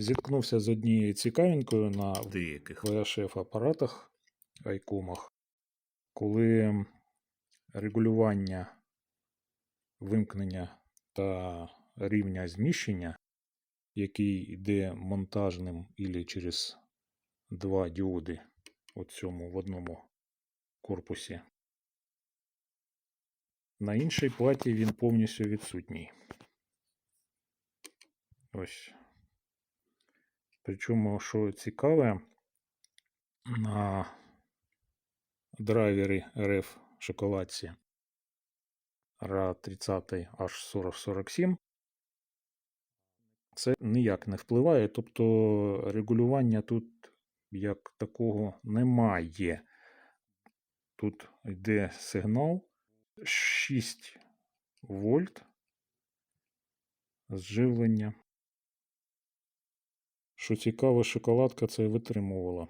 Зіткнувся з однією цікавинкою на деяких VHF апаратах, айкомах, коли регулювання вимкнення та рівня зміщення, який йде монтажним ілі через два діоди у цьому в одному корпусі. На іншій платі він повністю відсутній. Ось. Причому, що цікаве, на драйвері RF шоколадці RA30 H4047 це ніяк не впливає, тобто регулювання тут як такого немає. Тут йде сигнал 6 вольт зживлення. Що цікаво, шоколадка це витримувала.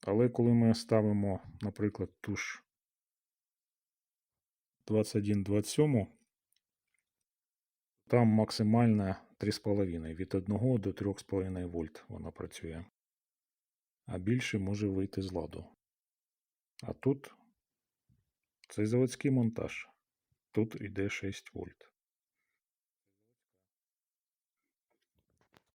Але коли ми ставимо, наприклад, ту ж 2127, там максимальна 3,5 від 1 до 3,5 вольт вона працює. А більше може вийти з ладу. А тут це заводський монтаж. Тут йде 6 вольт.